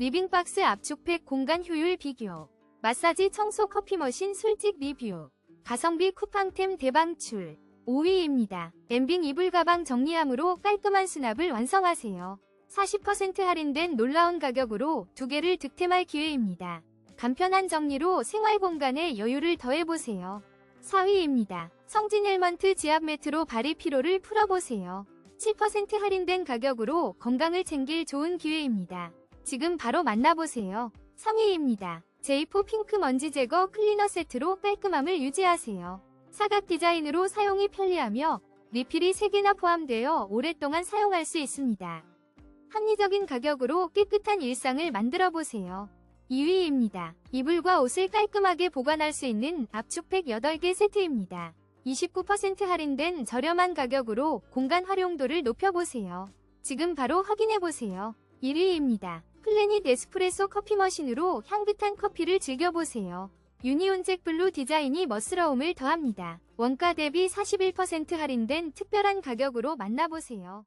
리빙박스 압축팩 공간 효율 비교. 마사지 청소 커피 머신 솔직 리뷰. 가성비 쿠팡템 대방출. 5위입니다. 엠빙 이불 가방 정리함으로 깔끔한 수납을 완성하세요. 40% 할인된 놀라운 가격으로 두 개를 득템할 기회입니다. 간편한 정리로 생활 공간에 여유를 더해보세요. 4위입니다. 성진 헬먼트 지압 매트로 발의 피로를 풀어보세요. 7% 할인된 가격으로 건강을 챙길 좋은 기회입니다. 지금 바로 만나보세요. 3위입니다. 제이포 핑크 먼지 제거 클리너 세트로 깔끔함을 유지하세요. 사각 디자인으로 사용이 편리하며 리필이 3개나 포함되어 오랫동안 사용할 수 있습니다. 합리적인 가격으로 깨끗한 일상을 만들어 보세요. 2위입니다. 이불과 옷을 깔끔하게 보관할 수 있는 압축팩 8개 세트입니다. 29% 할인된 저렴한 가격으로 공간 활용도를 높여보세요. 지금 바로 확인해보세요. 1위입니다. 플래닛 에스프레소 커피 머신으로 향긋한 커피를 즐겨보세요. 유니온잭 블루 디자인이 멋스러움을 더합니다. 원가 대비 41% 할인된 특별한 가격으로 만나보세요.